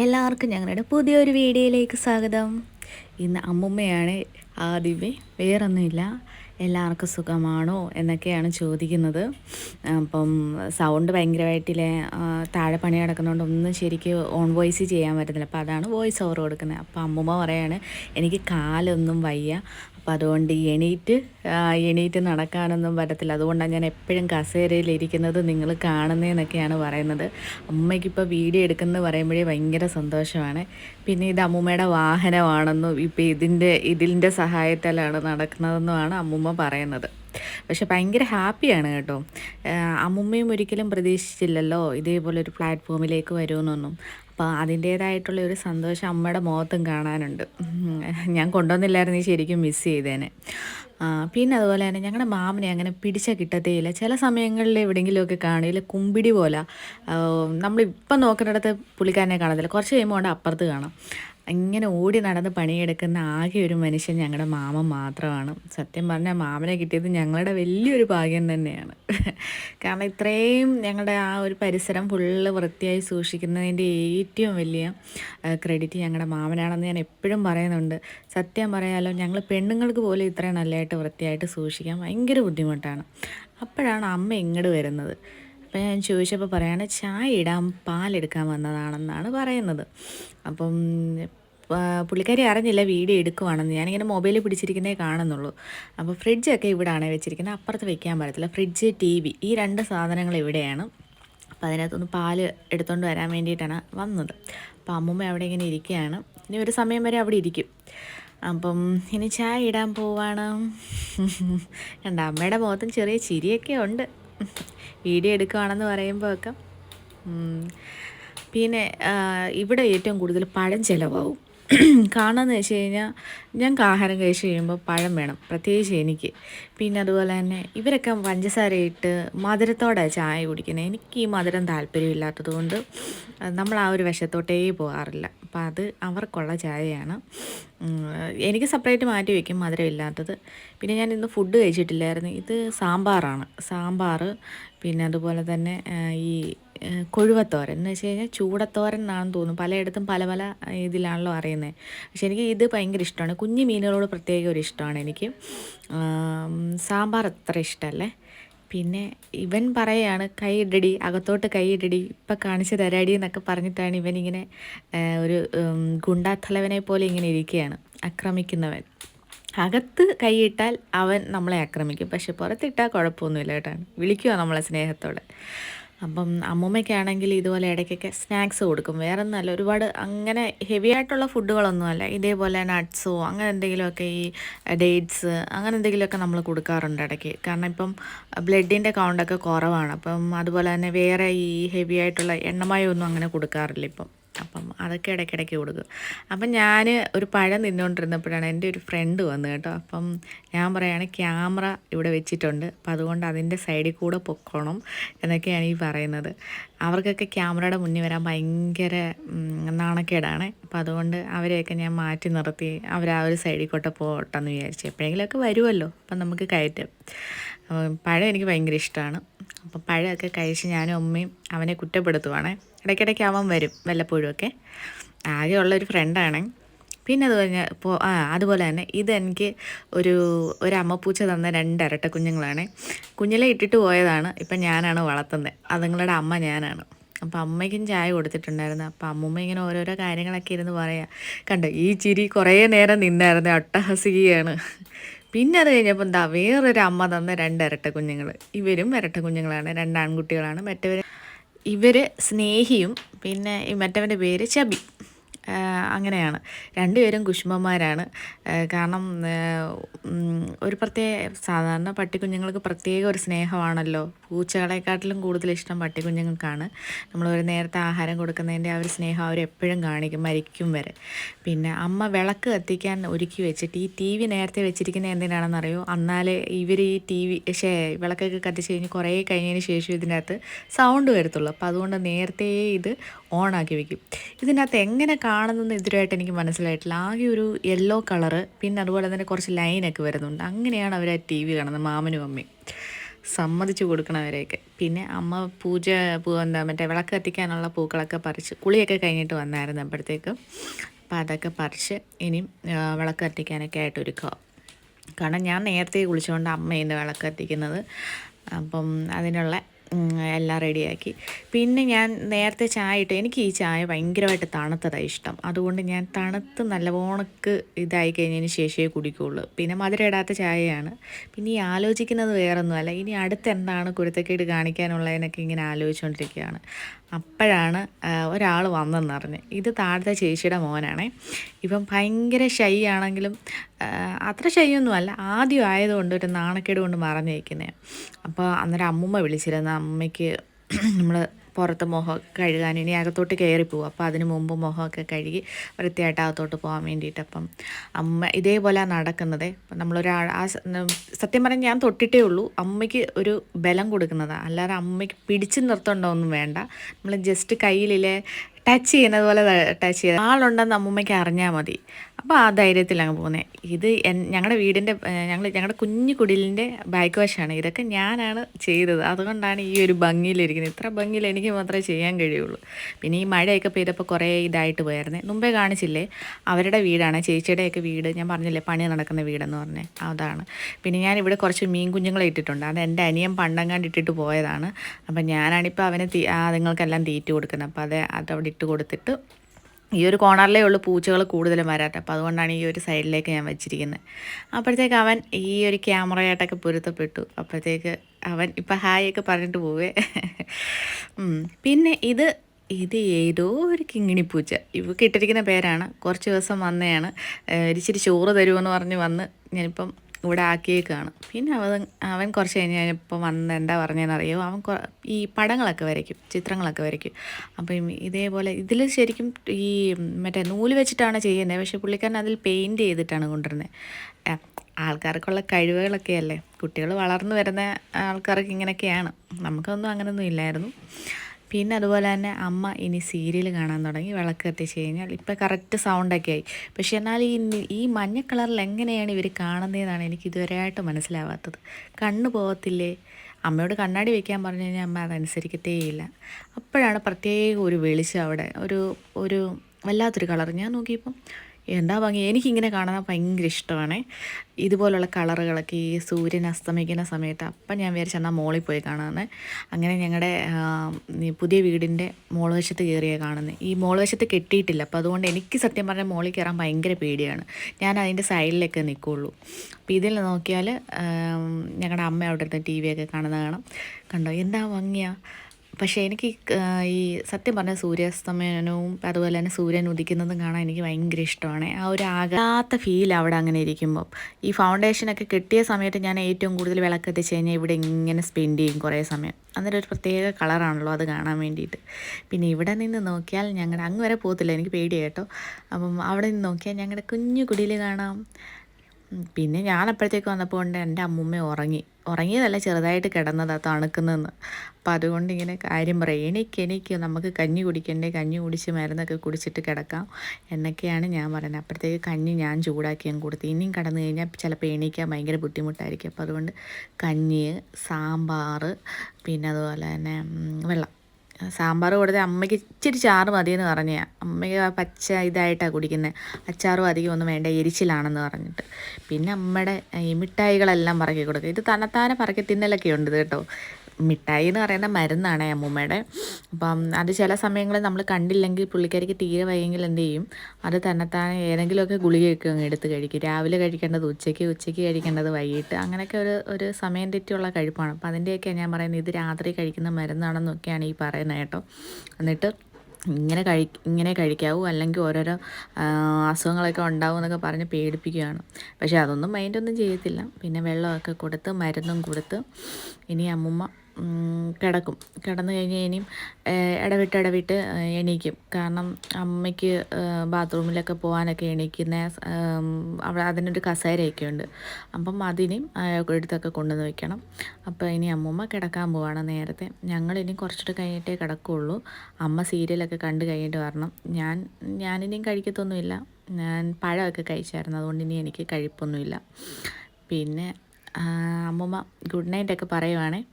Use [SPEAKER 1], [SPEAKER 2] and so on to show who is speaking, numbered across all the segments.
[SPEAKER 1] എല്ലാവർക്കും ഞങ്ങളുടെ പുതിയൊരു വീഡിയോയിലേക്ക് സ്വാഗതം. ഇന്ന് അമ്മുമ്മയാണ് ആദ്യമേ വേറൊന്നുമില്ല. എല്ലാവർക്കും സുഖമാണോ എന്നൊക്കെയാണ് ചോദിക്കുന്നത്. അപ്പം സൗണ്ട് ഭയങ്കരമായിട്ടില്ലേ താഴെ പണി കിടക്കുന്നതുകൊണ്ട് ഒന്നും ശരിക്കും ഓൺ വോയിസ് ചെയ്യാൻ പറ്റുന്നില്ല. അപ്പോൾ അതാണ് വോയിസ് ഓവർ കൊടുക്കുന്നത്. അപ്പോൾ അമ്മുമ്മ പറയാണ് എനിക്ക് കാലൊന്നും വയ്യ. അപ്പോൾ അതുകൊണ്ട് എണീറ്റ് എണീറ്റ് നടക്കാനൊന്നും പറ്റത്തില്ല. അതുകൊണ്ടാണ് ഞാൻ എപ്പോഴും കസേരയിൽ ഇരിക്കുന്നത് നിങ്ങൾ കാണുന്നതെന്നൊക്കെയാണ് പറയുന്നത്. അമ്മയ്ക്കിപ്പോൾ വീഡിയോ എടുക്കുന്നത് പറയുമ്പോഴേ ഭയങ്കര സന്തോഷമാണ്. പിന്നെ ഇത് അമ്മൂമ്മയുടെ വാഹനമാണെന്നും ഇപ്പോൾ ഇതിന്റെ ഇതിന്റെ സഹായത്താലാണ് നടക്കുന്നതെന്നുമാണ് അമ്മൂമ്മ പറയുന്നത്. പക്ഷെ ഭയങ്കര ഹാപ്പിയാണ് കേട്ടോ. അമ്മുമ്മയും ഒരിക്കലും പ്രതീക്ഷിച്ചില്ലല്ലോ ഇതേപോലെ ഒരു പ്ലാറ്റ്ഫോമിലേക്ക് വരുമെന്നൊന്നും. അപ്പോൾ അതിന്റേതായിട്ടുള്ള ഒരു സന്തോഷം അമ്മയുടെ മുഖത്തും കാണാനുണ്ട്. ഞാൻ കൊണ്ടുവന്നില്ലായിരുന്നു ശരിക്കും മിസ് ചെയ്തേനെ. പിന്നെ അതുപോലെ തന്നെ ഞങ്ങളുടെ മാമനെ അങ്ങനെ പിടിച്ച കിട്ടത്തേയില്ല. ചില സമയങ്ങളിൽ എവിടെയെങ്കിലുമൊക്കെ കാണില്ല കുമ്പിടി പോലെ. നമ്മളിപ്പം നോക്കുന്നിടത്ത് പുള്ളിക്കാരനെ കാണത്തില്ല. കുറച്ച് കഴിയുമ്പോൾ അപ്പുറത്ത് കാണാം. ഇങ്ങനെ ഓടി നടന്ന് പണിയെടുക്കുന്ന ആകെ ഒരു മനുഷ്യൻ ഞങ്ങളുടെ മാമൻ മാത്രമാണ്. സത്യം പറഞ്ഞാൽ മാമനെ കിട്ടിയത് ഞങ്ങളുടെ വലിയൊരു ഭാഗ്യം തന്നെയാണ്. കാരണം ഇത്രയും ഞങ്ങളുടെ ആ ഒരു പരിസരം ഫുള്ള് വൃത്തിയായി സൂക്ഷിക്കുന്നതിന്റെ ഏറ്റവും വലിയ ക്രെഡിറ്റ് ഞങ്ങളുടെ മാമനാണെന്ന് ഞാൻ എപ്പോഴും പറയുന്നുണ്ട്. സത്യം പറയാലോ ഞങ്ങൾ പെണ്ണുങ്ങൾക്ക് പോലും ഇത്രയും നല്ലതായിട്ട് വൃത്തിയായിട്ട് സൂക്ഷിക്കാൻ ഭയങ്കര ബുദ്ധിമുട്ടാണ്. അപ്പോഴാണ് അമ്മ ഇങ്ങോട്ട് വരുന്നത്. അപ്പം ഞാൻ ചോദിച്ചപ്പോൾ പറയാണ് ചായ ഇടാൻ പാലെടുക്കാൻ വന്നതാണെന്നാണ് പറയുന്നത്. അപ്പം പുള്ളിക്കാരി അറിഞ്ഞില്ല വീഡിയോ എടുക്കുവാണെന്ന്. ഞാനിങ്ങനെ മൊബൈലിൽ പിടിച്ചിരിക്കുന്നേ കാണുന്നുള്ളൂ. അപ്പോൾ ഫ്രിഡ്ജൊക്കെ ഇവിടെയാണ് വെച്ചിരിക്കുന്നത്. അപ്പുറത്ത് വെക്കാൻ പറ്റത്തില്ല. ഫ്രിഡ്ജ് ടി ഈ രണ്ട് സാധനങ്ങൾ ഇവിടെയാണ്. അപ്പോൾ അതിനകത്തൊന്ന് പാൽ എടുത്തുകൊണ്ട് വരാൻ വേണ്ടിയിട്ടാണ് വന്നത്. അപ്പോൾ അമ്മൂമ്മ അവിടെ ഇങ്ങനെ ഇരിക്കുകയാണ്. ഇനി ഒരു സമയം വരെ അവിടെ ഇരിക്കും. അപ്പം ഇനി ചായ ഇടാൻ പോവാണ്. കണ്ട അമ്മയുടെ മുഖത്തും ചെറിയ ചിരിയൊക്കെ ഉണ്ട്. വീഡിയോ എടുക്കുവാണെന്ന് പറയുമ്പോൾ ഒക്കെ പിന്നെ ഇവിടെ ഏറ്റവും കൂടുതൽ പഴം ചിലവാകും. കാണാന്ന് വെച്ച് കഴിഞ്ഞാൽ ഞങ്ങൾക്ക് ആഹാരം കഴിച്ച് കഴിയുമ്പോൾ പഴം വേണം പ്രത്യേകിച്ച് എനിക്ക്. പിന്നെ അതുപോലെ തന്നെ ഇവരൊക്കെ പഞ്ചസാര ഇട്ട് മധുരത്തോടെ ചായ കുടിക്കുന്നത് എനിക്ക് ഈ മധുരം താല്പര്യമില്ലാത്തത് കൊണ്ട് നമ്മൾ ആ ഒരു വശത്തോട്ടേ പോകാറില്ല. അപ്പം അത് അവർക്കുള്ള ചായയാണ്. എനിക്ക് സെപ്പറേറ്റ് മാറ്റി വയ്ക്കും മധുരമില്ലാത്തത്. പിന്നെ ഞാൻ ഇന്ന് ഫുഡ് കഴിച്ചിട്ടില്ലായിരുന്നു. ഇത് സാമ്പാറാണ്. സാമ്പാർ പിന്നെ അതുപോലെ തന്നെ ഈ കൊഴുവത്തോരൻ. എന്ന് വെച്ച് കഴിഞ്ഞാൽ ചൂടത്തോരൻ എന്നാണെന്ന് തോന്നുന്നു. പലയിടത്തും പല പല ഇതിലാണല്ലോ അറിയുന്നത് പക്ഷെ എനിക്ക് ഇത് ഭയങ്കര ഇഷ്ടമാണ്. കുഞ്ഞു മീനുകളോട് പ്രത്യേക ഒരു ഇഷ്ടമാണ് എനിക്ക്. സാമ്പാർ അത്ര ഇഷ്ടമല്ലേ. പിന്നെ ഇവൻ പറയാണ് ഇടടി അകത്തോട്ട് കൈ ഇടടി. ഇപ്പം കാണിച്ചു തരാടി എന്നൊക്കെ പറഞ്ഞിട്ടാണ് ഇവൻ ഇങ്ങനെ ഒരു ഗുണ്ടാത്തലവനെ പോലെ ഇങ്ങനെ ഇരിക്കുകയാണ് ആക്രമിക്കുന്നവൻ. അകത്ത് കൈയിട്ടാൽ അവൻ നമ്മളെ ആക്രമിക്കും. പക്ഷെ പുറത്തിട്ടാൽ കുഴപ്പമൊന്നുമില്ല കേട്ടാണ് വിളിക്കുക നമ്മളെ സ്നേഹത്തോടെ. അപ്പം അമ്മൂമ്മയ്ക്കാണെങ്കിൽ ഇതുപോലെ ഇടയ്ക്കൊക്കെ സ്നാക്സ് കൊടുക്കും. വേറെ ഒന്നല്ല ഒരുപാട് അങ്ങനെ ഹെവി ആയിട്ടുള്ള ഫുഡുകളൊന്നുമല്ല. ഇതേപോലെ നട്ട്സോ അങ്ങനെ എന്തെങ്കിലുമൊക്കെ ഈ ഡേറ്റ്സ് അങ്ങനെ എന്തെങ്കിലുമൊക്കെ നമ്മൾ കൊടുക്കാറുണ്ട് ഇടയ്ക്ക്. കാരണം ഇപ്പം ബ്ലഡിന്റെ കൗണ്ടൊക്കെ കുറവാണ്. അപ്പം അതുപോലെ തന്നെ വേറെ ഈ ഹെവി ആയിട്ടുള്ള എണ്ണമയൊന്നും അങ്ങനെ കൊടുക്കാറില്ല ഇപ്പം. അപ്പം അതൊക്കെ ഇടയ്ക്കിടയ്ക്ക് കൊടുക്കും. അപ്പം ഞാൻ ഒരു പഴം നിന്നുകൊണ്ടിരുന്നപ്പോഴാണ് എന്റെ ഒരു ഫ്രണ്ട് വന്നു കേട്ടോ. അപ്പം ഞാൻ പറയുകയാണ് ക്യാമറ ഇവിടെ വെച്ചിട്ടുണ്ട്. അപ്പം അതുകൊണ്ട് അതിന്റെ സൈഡിൽ കൂടെ പൊക്കോണം എന്നൊക്കെയാണ് ഈ പറയുന്നത്. അവർക്കൊക്കെ ക്യാമറയുടെ മുന്നിൽ വരാൻ ഭയങ്കര നാണക്കേടാണ്. അപ്പം അതുകൊണ്ട് അവരെയൊക്കെ ഞാൻ മാറ്റി നിർത്തി അവർ ആ ഒരു സൈഡിൽ കൂടെ പോട്ടെന്ന് വിചാരിച്ചു. എപ്പോഴെങ്കിലുമൊക്കെ വരുമല്ലോ അപ്പം നമുക്ക് കയറ്റും. പഴം എനിക്ക് ഭയങ്കര ഇഷ്ടമാണ്. അപ്പം പഴമൊക്കെ കഴിച്ച് ഞാനും അമ്മയും അവനെ കുറ്റപ്പെടുത്തുവാണേ. ഇടയ്ക്കിടയ്ക്ക് അവൻ വരും വല്ലപ്പോഴും ഒക്കെ. ആകെയുള്ള ഒരു ഫ്രണ്ടാണ് പിന്നെ അത് കഴിഞ്ഞ ഇപ്പോൾ ആ അതുപോലെ തന്നെ ഇത് എനിക്ക് ഒരു ഒരു അമ്മപ്പൂച്ച തന്ന രണ്ട് ഇരട്ട കുഞ്ഞുങ്ങളാണ്. കുഞ്ഞിലെ ഇട്ടിട്ട് പോയതാണ്. ഇപ്പം ഞാനാണ് വളർത്തുന്നത്. അതുങ്ങളുടെ അമ്മ ഞാനാണ്. അപ്പോൾ അമ്മയ്ക്കും ചായ കൊടുത്തിട്ടുണ്ടായിരുന്നു. അപ്പോൾ അമ്മൂമ്മ ഇങ്ങനെ ഓരോരോ കാര്യങ്ങളൊക്കെ ഇരുന്ന് പറയാം. കണ്ടോ ഈ ചിരി കുറേ നേരം നിന്നായിരുന്നു. അട്ടഹസിക്കുകയാണ്. പിന്നെ അത് കഴിഞ്ഞപ്പോൾ എന്താ വേറൊരു അമ്മ തന്ന രണ്ട് ഇരട്ട കുഞ്ഞുങ്ങൾ ഇവരും ഇരട്ട കുഞ്ഞുങ്ങളാണ്. രണ്ട് ആൺകുട്ടികളാണ്. മറ്റവർ ഇവർ സ്നേഹിയും പിന്നെ മറ്റവന്റെ പേര് ചബി. അങ്ങനെയാണ്. രണ്ടുപേരും കുശുമ്പന്മാരാണ് കാരണം ഒരു പ്രത്യേക സാധാരണ പട്ടിക്കുഞ്ഞുങ്ങൾക്ക് പ്രത്യേക ഒരു സ്നേഹമാണല്ലോ. പൂച്ചകളെക്കാട്ടിലും കൂടുതൽ ഇഷ്ടം പട്ടിക്കുഞ്ഞുങ്ങൾക്കാണ്. നമ്മൾ ഒരു നേരത്തെ ആഹാരം കൊടുക്കുന്നതിന്റെ ആ ഒരു സ്നേഹം അവർ എപ്പോഴും കാണിക്കും മരിക്കും വരെ. പിന്നെ അമ്മ വിളക്ക് കത്തിക്കാൻ ഒരുക്കി വെച്ചിട്ട് ഈ ടി വി നേരത്തെ വെച്ചിരിക്കുന്നത് എന്തിനാണെന്നറിയോ എന്നാലേ ഇവർ ഈ ടി വി ഷേ വിളക്കൊക്കെ കത്തിച്ച് കഴിഞ്ഞ് കുറേ കഴിഞ്ഞതിന് ശേഷം ഇതിനകത്ത് സൗണ്ട് വരത്തുള്ളൂ. അപ്പോൾ അതുകൊണ്ട് നേരത്തെ ഇത് ഓണാക്കി വെക്കും. ഇതിനകത്ത് എങ്ങനെ കാണുന്നെന്ന് ഇതുവരായിട്ട് എനിക്ക് മനസ്സിലായിട്ടില്ല. ആകെ ഒരു യെല്ലോ കളറ് പിന്നെ അതുപോലെ തന്നെ കുറച്ച് ലൈനൊക്കെ വരുന്നുണ്ട്. അങ്ങനെയാണ് അവർ ആ ടി വി കാണുന്നത് മാമനും അമ്മയും. സമ്മതിച്ചു കൊടുക്കണവരെയൊക്കെ. പിന്നെ അമ്മ പൂജ പൂ എന്താ മറ്റേ വിളക്ക് കത്തിക്കാനുള്ള പൂക്കളൊക്കെ പറിച്ച് കുളിയൊക്കെ കഴിഞ്ഞിട്ട് വന്നായിരുന്നു അപ്പോഴത്തേക്കും അപ്പോൾ അതൊക്കെ പറിച്ച് ഇനിയും വിളക്ക് കത്തിക്കാനൊക്കെ ആയിട്ട് ഒരുക്കുക. കാരണം ഞാൻ നേരത്തെ കുളിച്ചുകൊണ്ട് അമ്മയാണ് വിളക്ക് കത്തിക്കുന്നത്. അപ്പം അതിനുള്ള എല്ലാം റെഡിയാക്കി. പിന്നെ ഞാൻ നേരത്തെ ചായ ഇട്ട് എനിക്ക് ഈ ചായ ഭയങ്കരമായിട്ട് തണുത്തതാണ് ഇഷ്ടം. അതുകൊണ്ട് ഞാൻ തണുത്ത് നല്ലവണ്ണക്ക് ഇതായി കഴിഞ്ഞതിന് ശേഷമേ കുടിക്കുകയുള്ളൂ പിന്നെ മധുര ഇടാത്ത ചായയാണ്. പിന്നെ ഈ ആലോചിക്കുന്നത് വേറൊന്നുമല്ല. ഇനി അടുത്ത് എന്താണ് കുരുത്തക്കേട് കാണിക്കാനുള്ളതെന്നൊക്കെ ഇങ്ങനെ ആലോചിച്ചുകൊണ്ടിരിക്കുകയാണ് അപ്പോഴാണ് ഒരാൾ വന്നെന്നറിഞ്ഞ് ഇത് താഴത്തെ ചേച്ചിയുടെ മോനാണേ. ഇപ്പം ഭയങ്കര ഷൈ ആണെങ്കിലും അത്ര ഷൈ ഒന്നുമല്ല ആദ്യം ആയതുകൊണ്ട് ഒരു നാണക്കേട് കൊണ്ട് മറന്നു അപ്പോൾ അന്നേരം അമ്മുമ്മ വിളിച്ചിരുന്ന. അമ്മയ്ക്ക് നമ്മൾ പുറത്ത് മുഖമൊക്കെ കഴുകാൻ ഇനി അകത്തോട്ട് കയറി പോകും അപ്പോൾ അതിന് മുമ്പ് മുഖമൊക്കെ കഴുകി വൃത്തിയായിട്ട് അകത്തോട്ട് പോകാൻ വേണ്ടിയിട്ട് അപ്പം അമ്മ ഇതേപോലെ നടക്കുന്നത്. അപ്പം നമ്മളൊരാൾ ആ സത്യം പറഞ്ഞാൽ ഞാൻ തൊട്ടിട്ടേ ഉള്ളൂ. അമ്മയ്ക്ക് ഒരു ബലം കൊടുക്കുന്നതാണ് അല്ലാതെ അമ്മയ്ക്ക് പിടിച്ച് നിർത്തണ്ടോ ഒന്നും വേണ്ട. നമ്മൾ ജസ്റ്റ് കയ്യിലെ ടച്ച് ചെയ്യുന്നത് പോലെ ടച്ച് ചെയ്ത് ആളുണ്ടെന്ന് അമ്മൂമ്മയ്ക്ക് അറിഞ്ഞാൽ മതി. അപ്പോൾ ആ ധൈര്യത്തിൽ അങ്ങ് പോകുന്നത് ഇത് ഞങ്ങളുടെ വീടിന്റെ ഞങ്ങൾ ഞങ്ങളുടെ കുഞ്ഞു കുടിലിന്റെ ബാക്ക് വശമാണ് ഇതൊക്കെ ഞാനാണ് ചെയ്തത്. അതുകൊണ്ടാണ് ഈ ഒരു ഭംഗിയിലിരിക്കുന്നത്. ഇത്ര ഭംഗിയിൽ എനിക്ക് മാത്രമേ ചെയ്യാൻ കഴിയുള്ളൂ. പിന്നെ ഈ മഴയൊക്കെ പെയ്തപ്പോൾ കുറേ ഇതായിട്ട് പോയായിരുന്നേ മുമ്പേ കാണിച്ചില്ലേ? അവരുടെ വീടാണ്. ചേച്ചിയുടെയൊക്കെ വീട്. ഞാൻ പറഞ്ഞില്ലേ പണി നടക്കുന്ന വീടെന്ന് പറഞ്ഞേ. അതാണ്. പിന്നെ ഞാൻ ഇവിടെ കുറച്ച് മീൻ കുഞ്ഞുങ്ങളെ ഇട്ടിട്ടുണ്ട്. അത് എന്റെ അനിയൻ പണ്ടങ്ങാണ്ട് ഇട്ടിട്ട് പോയതാണ്. അപ്പം ഞാനാണിപ്പോൾ അവന് തീ അതുങ്ങൾക്കെല്ലാം തീറ്റ കൊടുക്കുന്നത്. അപ്പോൾ അത് അതവിടെ ഇട്ട് കൊടുത്തിട്ട് ഈ ഒരു കോണറിലേ ഉള്ളൂ പൂച്ചകൾ കൂടുതലും വരാത്ത അപ്പോൾ അതുകൊണ്ടാണ് ഈ ഒരു സൈഡിലേക്ക് ഞാൻ വെച്ചിരിക്കുന്നത്. അപ്പോഴത്തേക്ക് അവൻ ഈ ഒരു ക്യാമറയായിട്ടൊക്കെ പൊരുത്തപ്പെട്ടു. അപ്പോഴത്തേക്ക് അവൻ ഇപ്പം ഹായ് ഒക്കെ പറഞ്ഞിട്ട് പോവേ. പിന്നെ ഇത് ഇത് ഏതോ ഒരു കിങ്ങിണി പൂച്ച. ഇവക്ക് ഇട്ടിരിക്കുന്ന പേരാണ്. കുറച്ച് ദിവസം വന്നതാണ് ഇരിച്ചിരി ചോറ് തരുമെന്ന് പറഞ്ഞ് വന്ന് ഞാനിപ്പം ഇവിടെ ആക്കിയേക്കാണ് പിന്നെ അവൻ അവൻ കുറച്ച് കഴിഞ്ഞ് കഴിഞ്ഞപ്പോൾ വന്ന് എന്താ പറഞ്ഞതെന്നറിയോ അവൻ ഈ പടങ്ങളൊക്കെ വരയ്ക്കും ചിത്രങ്ങളൊക്കെ വരയ്ക്കും. അപ്പം ഇതേപോലെ ഇതിൽ ശരിക്കും ഈ മറ്റേ നൂൽ വെച്ചിട്ടാണ് ചെയ്യുന്നത് പക്ഷേ പുള്ളിക്കാരൻ അതിൽ പെയിന്റ് ചെയ്തിട്ടാണ് കൊണ്ടുവരുന്നത് ആൾക്കാർക്കുള്ള കഴിവുകളൊക്കെ അല്ലേ? കുട്ടികൾ വളർന്നു വരുന്ന ആൾക്കാർക്ക് ഇങ്ങനെയൊക്കെയാണ്. നമുക്കൊന്നും അങ്ങനെയൊന്നും ഇല്ലായിരുന്നു. പിന്നെ അതുപോലെ തന്നെ അമ്മ ഇനി സീരിയൽ കാണാൻ തുടങ്ങി വിളക്ക് കത്തിച്ച് കഴിഞ്ഞാൽ ഇപ്പം കറക്റ്റ് സൗണ്ടൊക്കെ ആയി. പക്ഷെ എന്നാൽ ഈ ഈ മഞ്ഞ കളറിൽ എങ്ങനെയാണ് ഇവർ കാണുന്നതെന്നാണ് എനിക്ക് ഇതുവരെയായിട്ട് മനസ്സിലാവാത്തത്. കണ്ണു പോകത്തില്ലേ? അമ്മയോട് കണ്ണാടി വെക്കാൻ പറഞ്ഞു കഴിഞ്ഞാൽ അമ്മ അതനുസരിക്കത്തേയില്ല അപ്പോഴാണ് പ്രത്യേക ഒരു വെളിച്ചം അവിടെ ഒരു ഒരു വല്ലാത്തൊരു കളർ ഞാൻ നോക്കിയപ്പം എന്താ ഭംഗി? എനിക്കിങ്ങനെ കാണാൻ ഭയങ്കര ഇഷ്ടമാണ്. ഇതുപോലുള്ള കളറുകളൊക്കെ ഈ സൂര്യൻ അസ്തമിക്കുന്ന സമയത്ത് അപ്പം ഞാൻ വിചാരിച്ചു എന്നാൽ മോളിൽ പോയി കാണാമെന്ന്. അങ്ങനെ ഞങ്ങളുടെ പുതിയ വീടിന്റെ മോൾ വശത്ത് കയറിയാണ് കാണുന്നത് ഈ മോൾ കെട്ടിയിട്ടില്ല. അപ്പോൾ അതുകൊണ്ട് എനിക്ക് സത്യം പറഞ്ഞാൽ മോളിൽ കയറാൻ ഭയങ്കര പേടിയാണ്. ഞാൻ അതിന്റെ സൈഡിലൊക്കെ നിൽക്കുള്ളൂ. അപ്പോൾ ഇതിൽ നോക്കിയാൽ ഞങ്ങളുടെ അമ്മ അവിടെ ടി വി ഒക്കെ കാണുന്നത് കാണാം. കണ്ടോ? എന്താ ഭംഗിയാ? പക്ഷേ എനിക്ക് ഈ സത്യം പറഞ്ഞ സൂര്യാസ്തമനവും അതുപോലെ തന്നെ സൂര്യൻ ഉദിക്കുന്നതും കാണാൻ എനിക്ക് ഭയങ്കര ഇഷ്ടമാണ്. ആ ഒരു ആകാത്ത ഫീൽ അവിടെ അങ്ങനെ ഇരിക്കുമ്പോൾ ഈ ഫൗണ്ടേഷനൊക്കെ കിട്ടിയ സമയത്ത് ഞാൻ ഏറ്റവും കൂടുതൽ വിളക്കെത്തിച്ച് കഴിഞ്ഞാൽ ഇവിടെ ഇങ്ങനെ സ്പെൻഡ് ചെയ്യും കുറേ സമയം. അന്നേരം ഒരു പ്രത്യേക കളറാണല്ലോ അത് കാണാൻ വേണ്ടിയിട്ട്. പിന്നെ ഇവിടെ നിന്ന് നോക്കിയാൽ ഞങ്ങളുടെ അങ്ങ് വരെ പോകത്തില്ല. എനിക്ക് പേടിയായിട്ടോ അപ്പം അവിടെ നിന്ന് നോക്കിയാൽ ഞങ്ങളുടെ കുഞ്ഞു കുടിയിൽ കാണാം. പിന്നെ ഞാൻ അപ്പോഴത്തേക്ക് വന്നപ്പോൾ കൊണ്ട് എന്റെ അമ്മൂമ്മ ഉറങ്ങി. ഉറങ്ങിയതല്ല ചെറുതായിട്ട് കിടന്നതാ തണുക്കുന്നതെന്ന്. അപ്പം അതുകൊണ്ട് ഇങ്ങനെ കാര്യം പറയും. എനിക്ക് എനിക്ക് നമുക്ക് കഞ്ഞി കുടിക്കണ്ടേ? കഞ്ഞി കുടിച്ച് മരുന്നൊക്കെ കുടിച്ചിട്ട് കിടക്കാം എന്നൊക്കെയാണ് ഞാൻ പറയുന്നത്. അപ്പോഴത്തേക്ക് കഞ്ഞി ഞാൻ ചൂടാക്കി ഞാൻ കൊടുത്തു. ഇനിയും കടന്നു കഴിഞ്ഞാൽ ചിലപ്പോൾ എണീക്കാൻ ഭയങ്കര ബുദ്ധിമുട്ടായിരിക്കും. അപ്പോൾ അതുകൊണ്ട് കഞ്ഞി സാമ്പാർ പിന്നെ അതുപോലെ തന്നെ വെള്ളം. സാമ്പാർ കൊടുത്ത് അമ്മയ്ക്ക് ഇച്ചിരി ചാറ് മതിയെന്ന് പറഞ്ഞാൽ അമ്മയ്ക്ക് പച്ച ഇതായിട്ടാണ് കുടിക്കുന്നത് അച്ചാറും അധികം ഒന്നും വേണ്ട എരിച്ചിലാണെന്ന് പറഞ്ഞിട്ട്. പിന്നെ അമ്മയുടെ ഈ മിഠായികളെല്ലാം പറക്കി കൊടുക്കുക ഇത് തന്നെത്താനെ പറക്കി തിന്നലൊക്കെ ഉണ്ട് കേട്ടോ. മിഠായി എന്ന് പറയുന്ന മരുന്നാണ് അമ്മൂമ്മയുടെ. അപ്പം അത് ചില സമയങ്ങളിൽ നമ്മൾ കണ്ടില്ലെങ്കിൽ പുള്ളിക്കാരിക്ക് തീരെ വയ്യെങ്കിൽ എന്ത് ചെയ്യും? അത് തന്നെത്താനെ ഏതെങ്കിലുമൊക്കെ ഗുളികയൊക്കെ എടുത്ത് കഴിക്കും. രാവിലെ കഴിക്കേണ്ടത് ഉച്ചയ്ക്ക് ഉച്ചയ്ക്ക് കഴിക്കേണ്ടത് വൈകിട്ട്. അങ്ങനെയൊക്കെ ഒരു ഒരു സമയം തെറ്റിയുള്ള കഴിപ്പാണ്. അപ്പം അതിന്റെയൊക്കെ ഞാൻ പറയുന്നത് ഇത് രാത്രി കഴിക്കുന്ന മരുന്നാണെന്നൊക്കെയാണ് ഈ പറയുന്നത് കേട്ടോ. എന്നിട്ട് ഇങ്ങനെ കഴി ഇങ്ങനെ കഴിക്കാവൂ. അല്ലെങ്കിൽ ഓരോരോ അസുഖങ്ങളൊക്കെ ഉണ്ടാവും എന്നൊക്കെ പറഞ്ഞ് പേടിപ്പിക്കുകയാണ്. പക്ഷേ അതൊന്നും മൈൻഡൊന്നും ചെയ്യത്തില്ല. പിന്നെ വെള്ളമൊക്കെ കൊടുത്ത് മരുന്നും കൊടുത്ത് ഇനി അമ്മുമ്മ കിടക്കും. കിടന്നു കഴിഞ്ഞ് ഇനിയും ഇടവിട്ട് ഇടവിട്ട് എണീക്കും. കാരണം അമ്മയ്ക്ക് ബാത്റൂമിലൊക്കെ പോകാനൊക്കെ എണീക്കുന്ന അവിടെ അതിനൊരു കസേരയൊക്കെ ഉണ്ട്. അപ്പം അതിനെയും എടുത്തൊക്കെ കൊണ്ടുവന്ന് വെക്കണം. അപ്പോൾ ഇനി അമ്മൂമ്മ കിടക്കാൻ പോവാണ് നേരത്തെ. ഞങ്ങൾ ഇനി കുറച്ചിട്ട് കഴിഞ്ഞിട്ടേ കിടക്കുകയുള്ളൂ അമ്മ സീരിയലൊക്കെ കണ്ടു കഴിഞ്ഞിട്ട് വരണം. ഞാൻ ഞാനിനിയും കഴിക്കത്തൊന്നുമില്ല. ഞാൻ പഴമൊക്കെ കഴിച്ചായിരുന്നു. അതുകൊണ്ട് ഇനി എനിക്ക് കഴിപ്പൊന്നുമില്ല. പിന്നെ അമ്മൂമ്മ ഗുഡ് നൈറ്റ് ഒക്കെ പറയുവാണേ.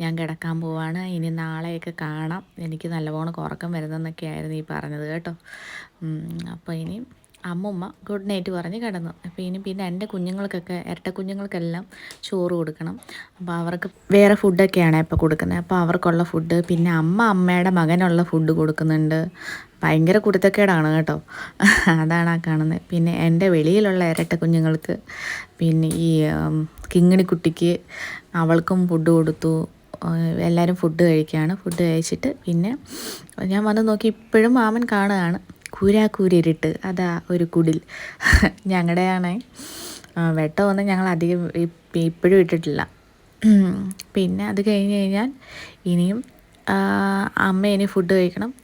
[SPEAKER 1] ഞാൻ കിടക്കാൻ പോവാണ്. ഇനി നാളെയൊക്കെ കാണാം. എനിക്ക് നല്ലവണ്ണം ഉറക്കം വരുന്നെന്നൊക്കെ ആയിരുന്നു ഈ പറഞ്ഞത് കേട്ടോ. അപ്പോൾ ഇനി അമ്മമ്മ ഗുഡ് നൈറ്റ് പറഞ്ഞ് കിടന്നു. അപ്പോൾ ഇനി പിന്നെ എന്റെ കുഞ്ഞുങ്ങൾക്കൊക്കെ ഇരട്ട കുഞ്ഞുങ്ങൾക്കെല്ലാം ചോറ് കൊടുക്കണം. അപ്പോൾ അവർക്ക് വേറെ ഫുഡൊക്കെയാണ് ഇപ്പോൾ കൊടുക്കുന്നത്. അപ്പോൾ അവർക്കുള്ള ഫുഡ് പിന്നെ അമ്മ അമ്മയുടെ മകനുള്ള ഫുഡ് കൊടുക്കുന്നുണ്ട്. ഭയങ്കര കുരുത്തക്കേടാണ് കേട്ടോ. അതാണ് ആ കാണുന്നത് പിന്നെ എന്റെ വെളിയിലുള്ള ഇരട്ട കുഞ്ഞുങ്ങൾക്ക് പിന്നെ ഈ കിങ്ങിണി കിങ്ങിണിക്കുട്ടിക്ക് അവൾക്കും ഫുഡ് കൊടുത്തു. എല്ലാവരും ഫുഡ് കഴിക്കുകയാണ് ഫുഡ് കഴിച്ചിട്ട് പിന്നെ ഞാൻ വന്ന് നോക്കി ഇപ്പോഴും മാമൻ കാണുകയാണ്. കൂരാക്കൂരിരുട്ട്. അതാ ഒരു കുടിൽ. ഞങ്ങളുടെയാണ്. വെട്ടമൊന്നും ഞങ്ങൾ അധികം ഇപ്പ- ഇപ്പോഴും ഇട്ടിട്ടില്ല. പിന്നെ അത് കഴിഞ്ഞ് കഴിഞ്ഞാൽ ഇനിയും അമ്മ ഇനി ഫുഡ് കഴിക്കണം.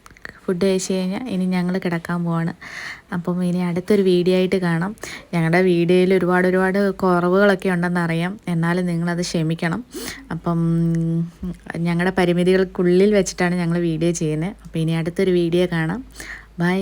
[SPEAKER 1] ഫുഡ് കഴിച്ച് കഴിഞ്ഞാൽ ഇനി ഞങ്ങൾ കിടക്കാൻ പോവാണ്. അപ്പം ഇനി അടുത്തൊരു വീഡിയോ ആയിട്ട് കാണാം. ഞങ്ങളുടെ വീഡിയോയിൽ ഒരുപാട് ഒരുപാട് കുറവുകളൊക്കെ ഉണ്ടെന്ന് ഉണ്ടെന്നറിയാം. എന്നാലും നിങ്ങളത് ക്ഷമിക്കണം. അപ്പം ഞങ്ങളുടെ പരിമിതികൾക്കുള്ളിൽ വെച്ചിട്ടാണ് ഞങ്ങൾ വീഡിയോ ചെയ്യുന്നത് അപ്പോൾ ഇനി അടുത്തൊരു വീഡിയോ കാണാം. ബൈ